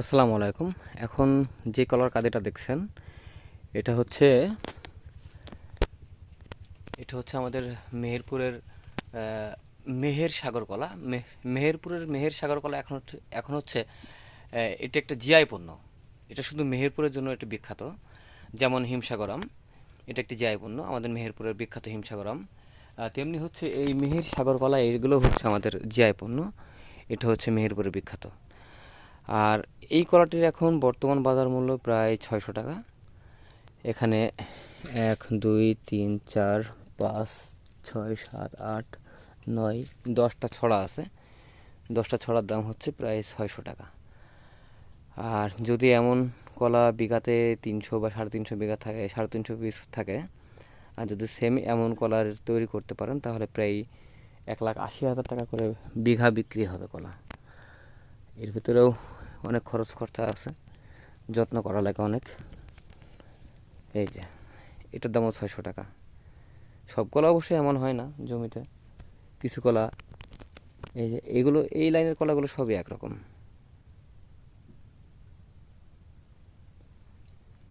আসসালামু আলাইকুম। এখন যে কলার কাঁদিটা দেখছেন, এটা হচ্ছে এটা হচ্ছে আমাদের মেহেরপুরের মেহের সাগর কলা। মেহেরপুরের মেহের সাগর কলা এখন হচ্ছে এখন হচ্ছে এটা একটা জিআই পণ্য। এটা শুধু মেহেরপুরের জন্য এটা বিখ্যাত। যেমন হিমসাগরম, এটা একটি জিআই পণ্য। আমাদের মেহেরপুরের বিখ্যাত হিমসাগরম। তেমনি হচ্ছে এই মেহের সাগর কলা, এইগুলো হচ্ছে আমাদের জিআই পণ্য। এটা হচ্ছে মেহেরপুরের বিখ্যাত। আর এই কলাটির এখন বর্তমান বাজার মূল্য প্রায় ছয়শো টাকা। এখানে এক, দুই, তিন, চার, পাঁচ, ছয়, সাত, আট, নয়, দশটা ছড়া আছে। দশটা ছড়ার দাম হচ্ছে প্রায় ছয়শো টাকা। আর যদি এমন কলা বিঘাতে তিনশো বা সাড়ে তিনশো বিঘা থাকে, সাড়ে তিনশো পিস থাকে, আর যদি সেম এমন কলার তৈরি করতে পারেন, তাহলে প্রায় এক লাখ আশি হাজার টাকা করে বিঘা বিক্রি হবে কলা। এর ভিতরেও অনেক খরচ খরচা আছে। যত্ন করা লাগে অনেক। এই যে, এটার দামও ছয়শো টাকা। সব কলা অবশ্যই এমন হয় না জমিতে। কিছু কলা, এই যে এইগুলো এই লাইনের কলাগুলো সবই একরকম।